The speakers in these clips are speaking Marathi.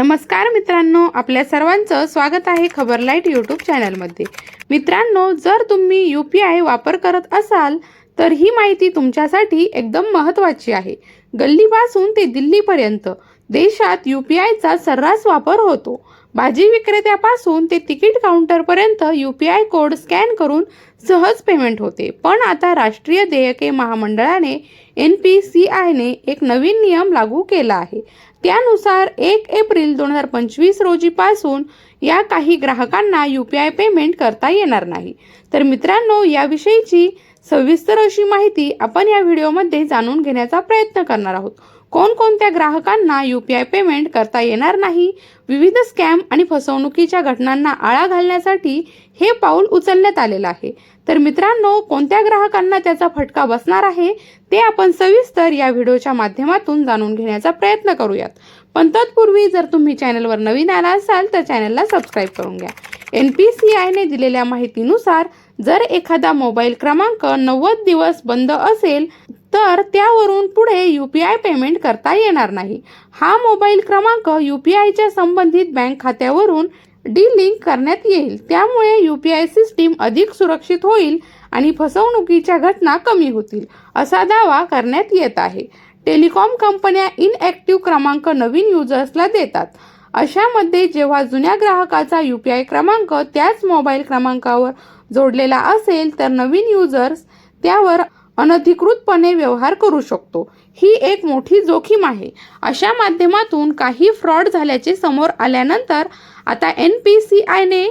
नमस्कार मित्रांनो आपल्या सर्वांचं स्वागत आहे खबर लाइट यूट्यूब चॅनलमध्ये. मित्रांनो जर तुम्ही यू पी आय वापर करत असाल तर ही माहिती तुमच्यासाठी एकदम महत्त्वाची आहे. गल्लीपासून ते दिल्लीपर्यंत देशात यू पी आयचा सर्रास वापर होतो. भाजी विक्रेत्यापासून ते ticket काउंटरपर्यंत U P I code scan करून सहज पेमेंट होते. पण आता राष्ट्रीय देयके महामंडळाने एन पी सी आयने एक नवीन नियम लागू केला आहे. त्यानुसार एक एप्रिल दोन हजार पंचवीस रोजीपासून या काही ग्राहकांना यू पी आय पेमेंट करता येणार नाही. तर मित्रांनो याविषयीची सविस्तर अशी माहिती आपण या व्हिडिओमध्ये जाणून घेण्याचा प्रयत्न करणार आहोत. कोणकोणत्या ग्राहकांना यू पी आय पेमेंट करता येणार नाही? विविध स्कॅम आणि फसवणुकीच्या घटनांना आळा घालण्यासाठी हे पाऊल उचलण्यात आलेलं आहे. तर मित्रांनो कोणत्या ग्राहकांना त्याचा फटका बसणार आहे ते आपण सविस्तर या व्हिडिओच्या माध्यमातून जाणून घेण्याचा प्रयत्न करूयात. पण तत्पूर्वी जर तुम्ही चॅनलवर नवीन आला असाल तर चॅनलला सबस्क्राईब करून घ्या. एन पी सी आयने दिलेल्या माहितीनुसार जर एखादा मोबाईल क्रमांक नव्वद दिवस बंद असेल तर त्यावरून पुढे यू पी आय पेमेंट करता येणार नाही. हा मोबाईल क्रमांक यू पी आयच्या संबंधित बँक खात्यावरून डी लिंक करण्यात येईल. त्यामुळे यू पी आय सिस्टीम अधिक सुरक्षित होईल आणि फसवणुकीच्या घटना कमी होतील असा दावा करण्यात येत आहे. टेलिकॉम कंपन्या इनॲक्टिव्ह क्रमांक नवीन युजर्सला देतात. अशामध्ये जेव्हा जुन्या ग्राहकाचा यू पी आय क्रमांक त्याच मोबाईल क्रमांकावर जोडलेला असेल तर नवीन युजर्स त्यावर अनधिकृतपणे व्यवहार करू शकतो. ही एक मोठी जोखीम आहे. अशा माध्यमातून काही फ्रॉड झाल्याचे समोर आल्यानंतर आता एन पी सी आयने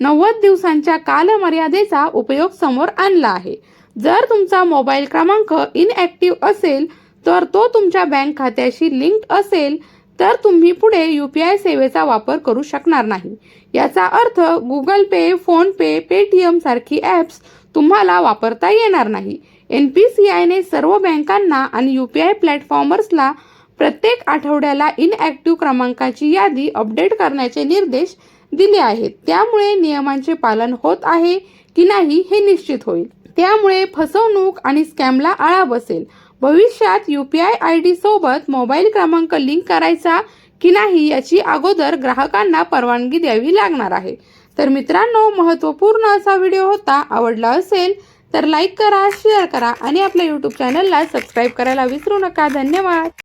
नव्वद दिवसांच्या कालमर्यादेचा उपयोग समोर आणला आहे. जर तुमचा मोबाईल क्रमांक इनॲक्टिव्ह असेल तर तो तुमच्या बँक खात्याशी लिंक्ड असेल तर तुम्ही पुढे यू पी आय सेवेचा वापर करू शकणार नाही. याचा अर्थ गुगल पे फोनपे पेटीएम सारखी ॲप्स तुम्हाला वापरता येणार नाही. एन पी सी आयने सर्व बँकांना आणि यू पी आय प्लॅटफॉर्मर्सला प्रत्येक आठवड्याला इनॲक्टिव्ह क्रमांकाची यादी अपडेट करण्याचे निर्देश दिले आहेत. त्यामुळे नियमांचे पालन होत आहे की नाही हे निश्चित होईल. त्यामुळे फसवणूक आणि स्कॅमला आळा बसेल. भविष्यात U P I I D सोबत मोबाईल क्रमांक लिंक करायचा की नाही याची अगोदर ग्राहकांना परवानगी द्यावी लागणार आहे. तर मित्रांनो महत्त्वपूर्ण असा व्हिडिओ होता आवडला असेल तर लाईक करा शेअर करा आणि आपल्या यूट्यूब चॅनलला सबस्क्राईब करायला विसरू नका. धन्यवाद.